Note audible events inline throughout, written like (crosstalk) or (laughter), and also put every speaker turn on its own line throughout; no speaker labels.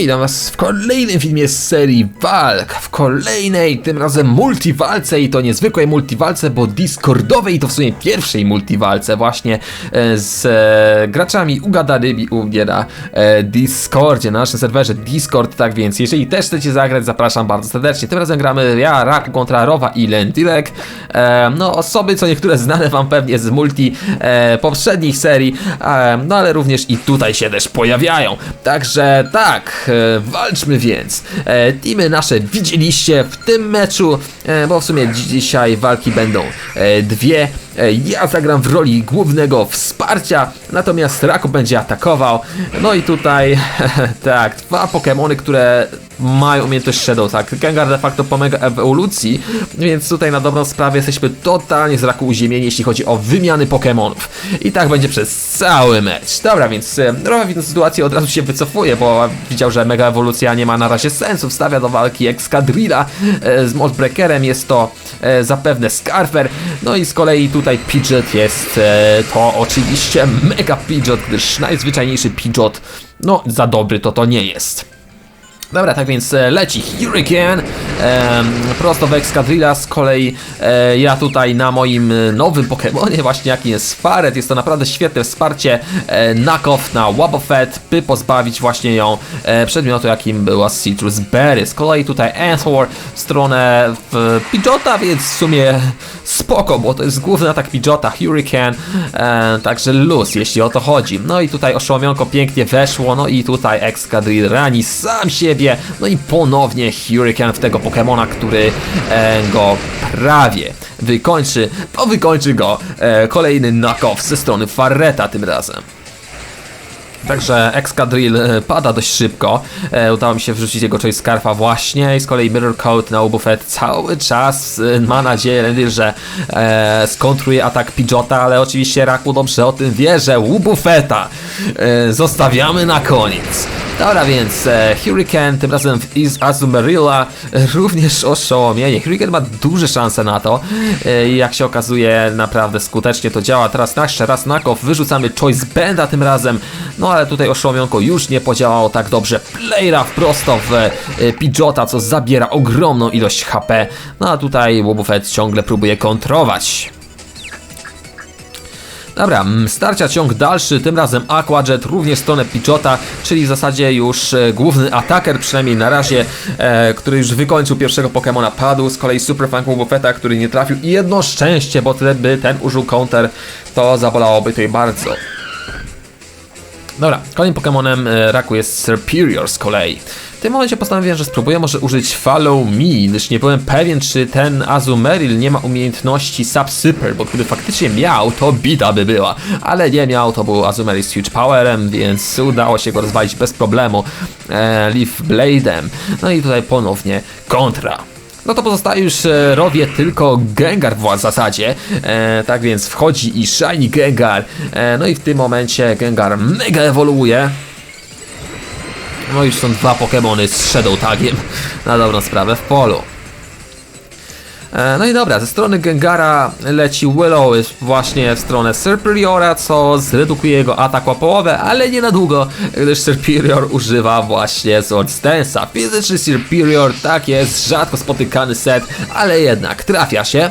Witam was w kolejnym filmie z serii walk, w kolejnej, tym razem multiwalce i to niezwykłej multiwalce, bo discordowej i to w sumie pierwszej multiwalce właśnie e, z e, graczami ugadanymi u mnie na e, Discordzie, na naszym serwerze Discord, tak więc jeżeli też chcecie zagrać, zapraszam bardzo serdecznie. Tym razem gramy ja, Raku kontra Rowa i Lentilek, e, no osoby, co niektóre znane wam pewnie z multi e, poprzednich serii, e, no ale również i tutaj się też pojawiają, także tak, e, walczmy więc. E, teamy nasze widzieliście w tym meczu, e, bo w sumie dzi- dzisiaj walki będą dwie. Ja zagram w roli głównego wsparcia, natomiast Raku będzie atakował. No i tutaj, (laughs) tak, dwa Pokémony, które mają umiejętność Shadow, tak. Gengar de facto pomaga ewolucji, więc tutaj na dobrą sprawę jesteśmy totalnie z Raku uziemieni, jeśli chodzi o wymiany Pokémonów. I tak będzie przez cały mecz. Dobra, więc e, Rowa w tej sytuacji od razu się wycofuje, bo widział, że mega ewolucja nie ma na razie sensu. Wstawia do walki Excadrilla e, z Moldbreakerem, jest to e, zapewne Scarfer. No i z kolei tutaj Pidgeot jest e, to oczywiście mega Pidgeot, gdyż najzwyczajniejszy Pidgeot, no za dobry to to nie jest. Dobra, tak więc e, leci Hurricane prosto w Excadrilla, z kolei e, ja tutaj na moim e, nowym Pokemonie właśnie jakim jest Faret, jest to naprawdę świetne wsparcie knockoff na Wobbuffet, by pozbawić właśnie ją przedmiotu jakim była Citrus Berry. Z kolei tutaj Anthor w stronę w Pidgeota, więc w sumie spoko, bo to jest główny atak Pidgeota, Hurricane, także luz, jeśli o to chodzi. No i tutaj oszłomionko pięknie weszło, no i tutaj Excadrill rani sam siebie, no i ponownie Hurricane w tego Pokemona, który e, go prawie wykończy, bo wykończy go e, kolejny knockoff ze strony Farreta tym razem. Także Excadrill e, pada dość szybko. E, udało mi się wrzucić jego Choice Scarfa właśnie i z kolei Mirror Coat na Ubufet cały czas e, ma nadzieję, że e, skontruje atak Pidgeota, ale oczywiście Raku dobrze o tym wie, że Ubufeta zostawiamy na koniec. Dobra, więc e, Hurricane tym razem w Is Azumarilla e, również oszołomienie. Hurricane ma duże szanse na to e, jak się okazuje naprawdę skutecznie to działa. Teraz jeszcze raz Nakow, wyrzucamy Choice Benda tym razem, no ale tutaj oszłomionko już nie podziałało tak dobrze. Playra wprosto w e, Pidgeota, co zabiera ogromną ilość HP, no a tutaj Wobbuffet ciągle próbuje kontrować. Dobra, mm, starcia ciąg dalszy, tym razem Aquajet również stronę Pidgeota, czyli w zasadzie już e, główny ataker, przynajmniej na razie, e, który już wykończył pierwszego Pokemona padł, z kolei Super Funk Buffeta, który nie trafił i jedno szczęście, bo gdyby ten użył counter, to zabolałoby tutaj bardzo. Dobra, kolejnym Pokemonem e, Raku jest Serperior z kolei. W tym momencie postanowiłem, że spróbuję może użyć Follow Me, gdyż nie byłem pewien, czy ten Azumarill nie ma umiejętności Subsuper, bo gdyby faktycznie miał, to bida by była. Ale nie miał, to był Azumarill z Huge Powerem, więc udało się go rozwalić bez problemu e, Leaf Blade'em. No i tutaj ponownie kontra. No to pozostaje już e, rowie tylko Gengar w zasadzie. E, tak więc wchodzi i Shiny Gengar. E, no i w tym momencie Gengar mega ewoluuje. No już są dwa Pokémony z Shadow Tagiem na dobrą sprawę w polu. E, No i dobra, ze strony Gengara leci Willow właśnie w stronę Serperiora, co zredukuje jego atak o połowę, ale nie na długo, gdyż Serperior używa właśnie Sword Stance'a. Fizyczny Serperior, tak jest, rzadko spotykany set, ale jednak trafia się,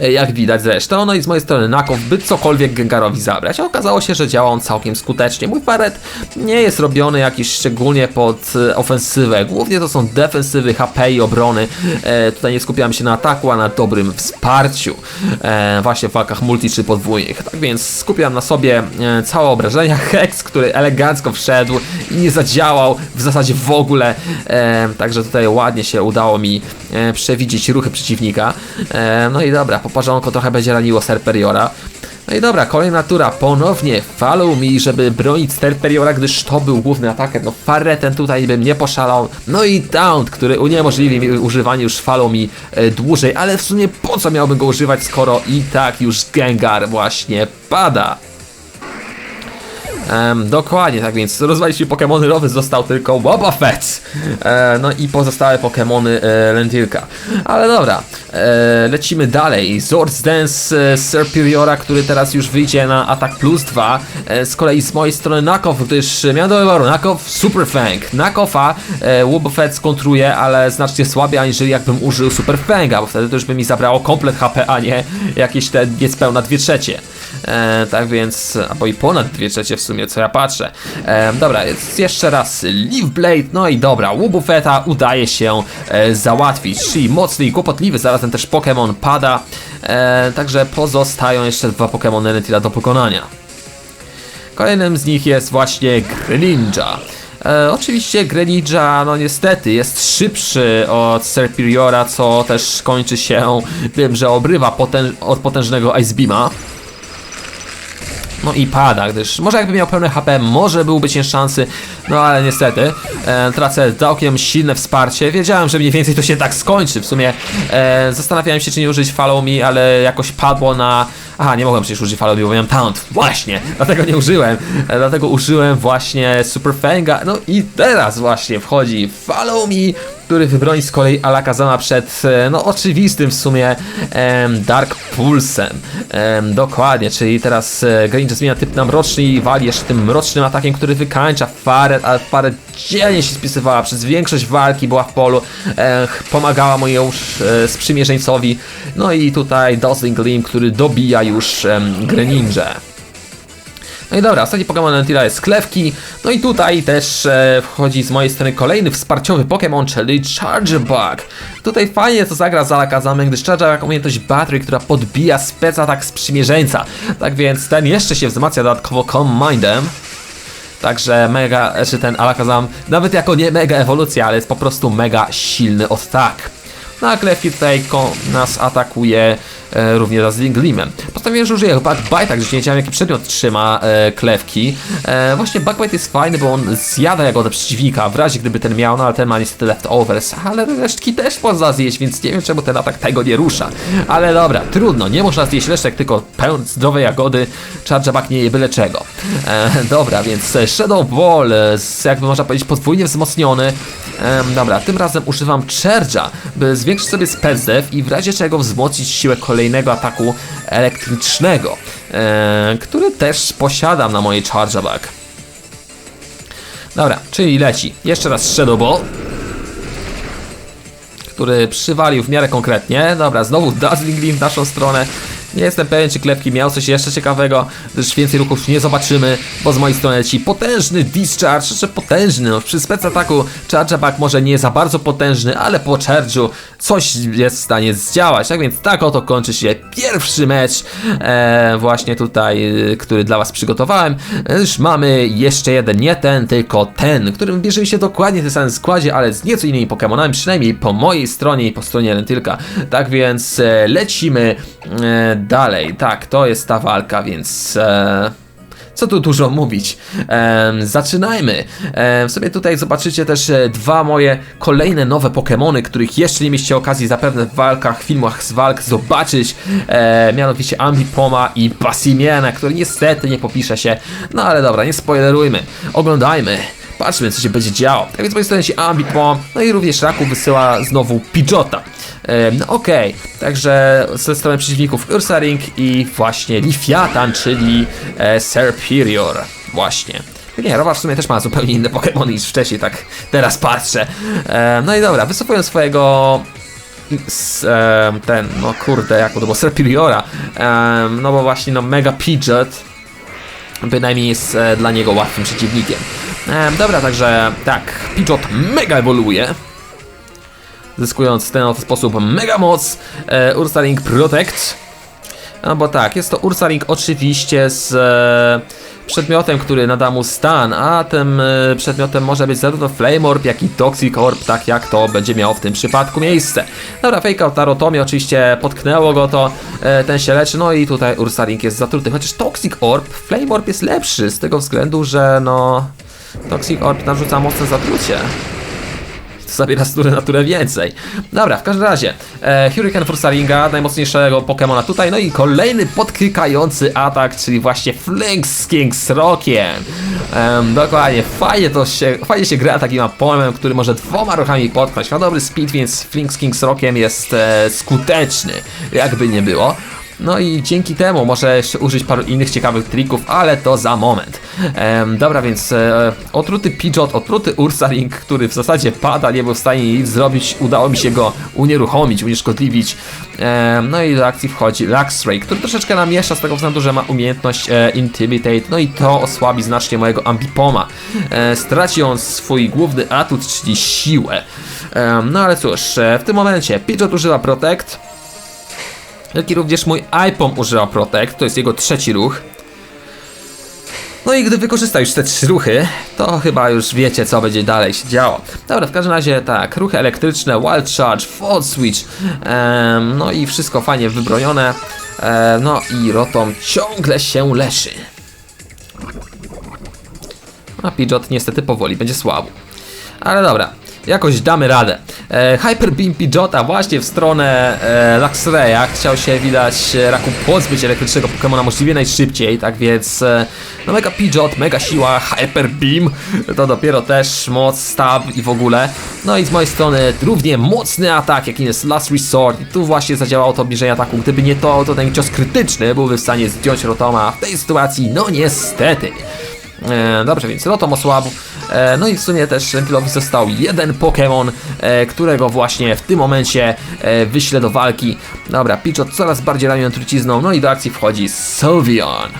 e, jak widać zresztą. No i z mojej strony Nakow, by cokolwiek Gengarowi zabrać. A okazało się, że działa on całkiem skutecznie. Mój paret nie jest robiony jakiś szczególnie pod e, ofensywę, głównie to są defensywy, HP i obrony. E, tutaj nie skupiamy się na ataku, na dobrym wsparciu e, właśnie w walkach multi czy podwójnych. Tak więc skupiam na sobie e, całe obrażenia. (laughs) Hex, który elegancko wszedł i nie zadziałał w zasadzie w ogóle. E, także tutaj ładnie się udało mi e, przewidzieć ruchy przeciwnika. E, no i dobra, poparzonko trochę będzie raniło Serperiora. No i dobra, kolejna tura, ponownie follow me, żeby bronić Serperiora, gdyż to był główny ataker. No Farreten tutaj bym nie poszalał. No i Taunt, który uniemożliwi mi używanie już follow me e, dłużej, ale w sumie po co miałbym go używać, skoro i tak już Gengar właśnie pada. Em, dokładnie, tak więc rozwaliśmy Pokemony Rowy, został tylko Boba. E, no i pozostałe Pokemony e, Lentilka. Ale dobra, e, lecimy dalej. Swords Dance e, który teraz już wyjdzie na Atak Plus 2. E, z kolei z mojej strony Knockoff, gdyż miałem do wyboru Knockoff, Super Fang. Knockofa e, Boba skontruje, ale znacznie słabiej aniżeli jakbym użył Super Fanga, bo wtedy to już by mi zabrało komplet HP, a nie jakieś te niespełna 2 trzecie. E, tak więc, albo i ponad 2 trzecie w sumie, co ja patrzę. E, dobra, jest jeszcze raz Leaf Blade, no i dobra, Wubufeta udaje się e, załatwić, czyli mocny i kłopotliwy, zarazem też Pokémon pada, e, także pozostają jeszcze dwa Pokémony Nentila do pokonania. Kolejnym z nich jest właśnie Greninja. E, oczywiście Greninja, no niestety, jest szybszy od Serperiora, co też kończy się tym, że obrywa od potężnego Ice Beama. No i pada, gdyż może jakby miał pełne HP, może byłby cię szansy, no ale niestety e, tracę całkiem silne wsparcie. Wiedziałem, że mniej więcej to się tak skończy. W sumie e, zastanawiałem się, czy nie użyć Follow Me, ale jakoś padło na. Aha, nie mogłem przecież użyć Me, bo miałem Taunt. Właśnie, dlatego nie użyłem. E, dlatego użyłem właśnie Super Fanga. No i teraz właśnie wchodzi Follow Me, który wybroni z kolei Alakazama przed, e, no oczywistym w sumie em, Dark Pulsem. Em, dokładnie, czyli teraz e, Greninja zmienia typ na mroczny i wali jeszcze tym mrocznym atakiem, który wykańcza Faret, ale Faret dzielnie się spisywała przez większość walki, była w polu, e, pomagała mu już e, sprzymierzeńcowi. No i tutaj Dazzling Gleam, który dobija już em, Greninja. No i dobra, ostatni Pokémon Nentila jest Klewki. No i tutaj też e, wchodzi z mojej strony kolejny wsparciowy Pokémon, czyli Charger Bug. Tutaj fajnie to zagra z Alakazamem, gdyż Charger ma umiejętność Battery, która podbija spec atak sprzymierzeńca. Tak więc ten jeszcze się wzmacnia dodatkowo Calm Mindem. Także mega, czy ten Alakazam, nawet jako nie mega ewolucja, ale jest po prostu mega silny od tak. No a tutaj nas atakuje e, również Dazzling Gleamem. Postanowiłem, że użyję Backbite'a, gdyż nie wiedziałem jaki przedmiot trzyma e, Klewki. E, właśnie Backbite jest fajny, bo on zjada jagodę przeciwnika, w razie gdyby ten miał, no ale ten ma niestety leftovers, ale resztki też można zjeść, więc nie wiem czemu ten atak tego nie rusza. Ale dobra, trudno, nie można zjeść resztek, tylko pełen zdrowe jagody, Chargeback nie je byle czego. E, dobra, więc Shadow Ball, e, z, jakby można powiedzieć podwójnie wzmocniony. E, dobra, tym razem używam Charge'a, by zwiększyć sobie def i w razie czego wzmocnić siłę kolejnego ataku elektrycznego, e, który też posiadam na mojej Chargeback. Dobra, czyli leci. Jeszcze raz Shadow Ball który przywalił w miarę konkretnie. Dobra, znowu Dazzling Gleam w naszą stronę. Nie jestem pewien, czy Klepki miał coś jeszcze ciekawego, gdyż więcej ruchów nie zobaczymy, bo z mojej strony leci potężny discharge, jeszcze potężny, no przy spec ataku chargeback może nie za bardzo potężny, ale po charge'u coś jest w stanie zdziałać, tak więc tak oto kończy się pierwszy mecz, e, właśnie tutaj, e, który dla was przygotowałem, już mamy jeszcze jeden, nie ten, tylko ten, którym bierze się dokładnie w tym samym składzie, ale z nieco innymi Pokémonami, przynajmniej po mojej stronie i po stronie Rentylka, tak więc e, lecimy e, dalej, tak, to jest ta walka, więc... E, co tu dużo mówić? Em, zaczynajmy. Em, sobie tutaj zobaczycie też e, dwa moje kolejne nowe Pokémony, których jeszcze nie mieliście okazji zapewne w walkach, filmach z walk zobaczyć. E, mianowicie Ambipoma i Basimiana, który niestety nie popisze się. No ale dobra, nie spoilerujmy. Oglądajmy. Patrzmy, co się będzie działo. Tak więc z mojej strony się Ambipom, no i również Raku wysyła znowu Pidgeota. No okej, także ze strony przeciwników Ursaring i właśnie Lifiatan, czyli e, Serperior. Właśnie. Nie, Rowa w sumie też ma zupełnie inne Pokémony niż wcześniej, tak teraz patrzę. E, no i dobra, wycofuję swojego s, em, ten, no kurde, jak to było, Serperiora, em, no bo właśnie, no Mega Pidgeot bynajmniej jest e, dla niego łatwym przeciwnikiem. Em, dobra, także tak, Pidgeot mega ewoluuje, zyskując w ten sposób mega moc e, Ursaring Protect. No bo tak, jest to Ursaring oczywiście z e, przedmiotem, który nada mu stan, a tym e, przedmiotem może być zarówno Flame Orb, jak i Toxic Orb, tak jak to będzie miało w tym przypadku miejsce. Dobra, Fake Out Tarotomie oczywiście potknęło go to, e, ten się leczy, no i tutaj Ursaring jest zatruty, chociaż Toxic Orb, Flame Orb jest lepszy z tego względu, że no... Toxic Orb narzuca mocne zatrucie. zabiera z na turę więcej. Dobra, w każdym razie, e, Hurricane Fursaringa, najmocniejszego Pokemona tutaj, no i kolejny podkrykający atak, czyli właśnie Flinksking z Rokiem. Em, dokładnie, fajnie to się, fajnie się gra takim apolem, który może dwoma ruchami potknąć. Ma dobry speed, więc Flinksking z Rokiem jest e, skuteczny, jakby nie było. No i dzięki temu może jeszcze użyć paru innych ciekawych trików, ale to za moment. Em, dobra, więc e, otruty Pidgeot, otruty Ursaring, który w zasadzie pada, nie był w stanie nic zrobić, udało mi się go unieruchomić, unieszkodliwić. Em, no i do akcji wchodzi Luxray, który troszeczkę namieszcza z tego względu, że ma umiejętność e, Intimidate, no i to osłabi znacznie mojego Ambipoma. E, straci on swój główny atut, czyli siłę. Em, no ale cóż, e, w tym momencie Pidgeot używa Protect, jak i również mój iPom używa Protect, to jest jego trzeci ruch. No i gdy wykorzysta już te trzy ruchy, to chyba już wiecie co będzie dalej się działo. Dobra, w każdym razie tak, ruchy elektryczne, Wild Charge, Fall Switch, em, no i wszystko fajnie wybronione. E, no i Rotom ciągle się leszy. A Pidgeot niestety powoli będzie słabo. Ale dobra, jakoś damy radę. E, Hyper Beam Pidgeota właśnie w stronę e, Luxraya. Chciał się widać e, Raku pozbyć elektrycznego Pokemona możliwie najszybciej, tak więc e, no mega Pidgeot, mega siła, Hyper Beam, to dopiero też moc, stab i w ogóle. No i z mojej strony równie mocny atak, jakim jest Last Resort. I tu właśnie zadziałało to obniżenie ataku. Gdyby nie to, to ten cios krytyczny byłby w stanie zdjąć Rotoma. W tej sytuacji, no niestety. E, dobrze, więc Rotom osłabł. E, no i w sumie też Ventilowi został jeden Pokémon, e, którego właśnie w tym momencie e, wyślę do walki. Dobra, Pidgeot coraz bardziej raniony trucizną, no i do akcji wchodzi Sylveon.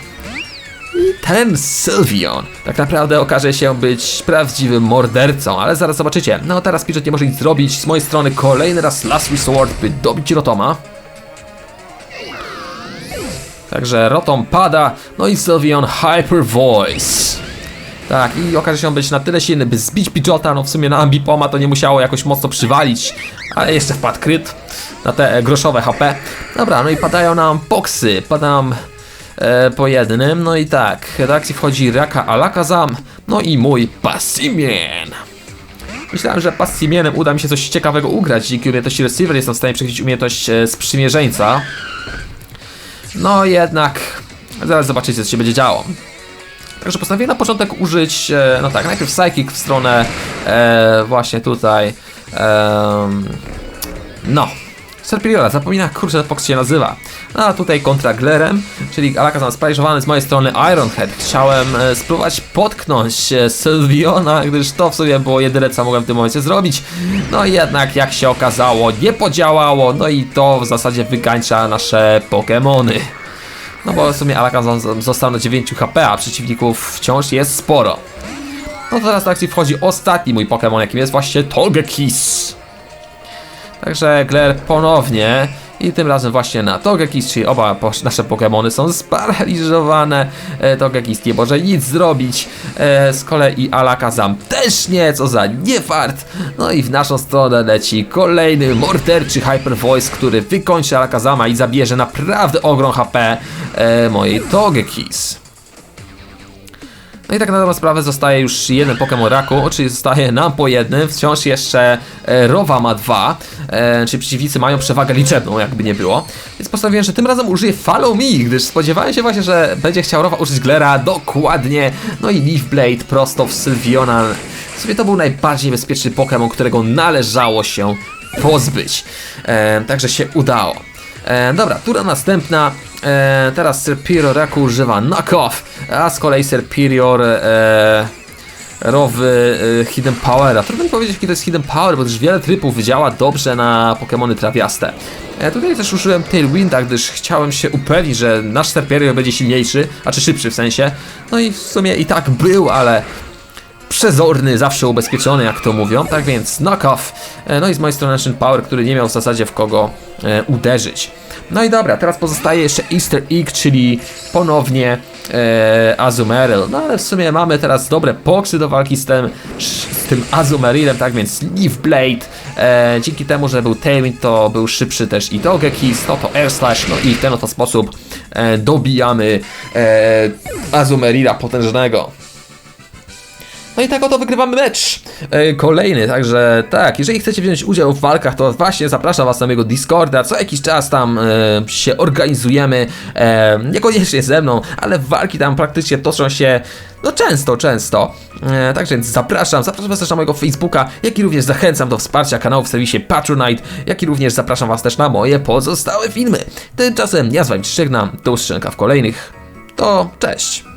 I ten Sylveon tak naprawdę okaże się być prawdziwym mordercą, ale zaraz zobaczycie. No teraz Pidgeot nie może nic zrobić. Z mojej strony kolejny raz Last Resort, by dobić Rotoma. Także Rotom pada, no i Sylveon Hyper Voice. Tak, i okaże się on być na tyle silny, by zbić Pidgeota, no w sumie na Ambipoma to nie musiało jakoś mocno przywalić, ale jeszcze wpadł kryt na te e, groszowe HP. Dobra, no i padają nam boksy, padam e, po jednym, no i tak, do akcji wchodzi Raka Alakazam, no i mój Passimian. Myślałem, że Passimienem uda mi się coś ciekawego ugrać, dzięki umiejętności Receiver jestem w stanie przechwycić umiejętność e, Sprzymierzeńca. No jednak, zaraz zobaczycie co się będzie działo. Także postanowiłem na początek użyć, e, no tak, najpierw Psychic w stronę e, właśnie tutaj, em, no, Serpiliola, zapomina, kurczę, jak się nazywa. No a tutaj kontra Glerem, czyli Alakazam sparaliżowany z mojej strony Ironhead. Chciałem e, spróbować potknąć e, Sylviona, gdyż to w sumie było jedyne, co mogłem w tym momencie zrobić. No i jednak, jak się okazało, nie podziałało, no i to w zasadzie wykańcza nasze Pokémony. No bo w sumie Alakazam został na 9 HP, a przeciwników wciąż jest sporo. No teraz do akcji wchodzi ostatni mój Pokémon, jakim jest właśnie Togekiss. Także Gler ponownie i tym razem właśnie na Togekiss, czyli oba nasze Pokémony są sparaliżowane. E, Togekiss nie może nic zrobić. E, z kolei Alakazam też nie, co za niefart. No i w naszą stronę leci kolejny morderczy Hyper Voice, który wykończy Alakazama i zabierze naprawdę ogrom HP e, mojej Togekiss. No i tak na dobrą sprawę zostaje już jeden Pokémon Raku, czyli zostaje nam po jednym, wciąż jeszcze e, Rowa ma dwa, e, czyli przeciwnicy mają przewagę liczebną, jakby nie było. Więc postanowiłem, że tym razem użyję Follow Me, gdyż spodziewałem się właśnie, że będzie chciał Rowa użyć Glera dokładnie, no i Leaf Blade prosto w Sylviona. W sumie to był najbardziej bezpieczny Pokémon, którego należało się pozbyć. E, także się udało. E, dobra, tura następna. E, teraz Serpiro Raku używa Knockoff, a z kolei Serpirior e, rowy e, Hidden Powera. Trudno mi powiedzieć, jaki to jest Hidden Power, bo też wiele trybów działa dobrze na Pokémony trawiaste. E, tutaj też użyłem Tailwinda, gdyż chciałem się upewnić, że nasz Serpirior będzie silniejszy, a czy szybszy w sensie. No i w sumie i tak był, ale przezorny, zawsze ubezpieczony, jak to mówią. Tak więc knock-off. E, No i z mojej strony Ancient Power, który nie miał w zasadzie w kogo e, uderzyć. No i dobra, teraz pozostaje jeszcze Easter Egg, czyli ponownie e. No ale w sumie mamy teraz dobre poksy do walki z tym, z tym tak więc Leaf Blade. E, dzięki temu, że był Tailwind, to był szybszy też i Togekiss, no to Air Slash, no i w ten oto sposób e, dobijamy e, Azumarilla potężnego. No i tak oto wygrywamy mecz. E, kolejny, także tak, jeżeli chcecie wziąć udział w walkach, to właśnie zapraszam was na mojego Discorda. Co jakiś czas tam e, się organizujemy, e, niekoniecznie ze mną, ale walki tam praktycznie toczą się no często, często. E, tak więc zapraszam, zapraszam was też na mojego Facebooka, jak i również zachęcam do wsparcia kanału w serwisie Patronite, jak i również zapraszam was też na moje pozostałe filmy. Tymczasem ja z wami się żegnam, do usłyszenia w kolejnych. To cześć.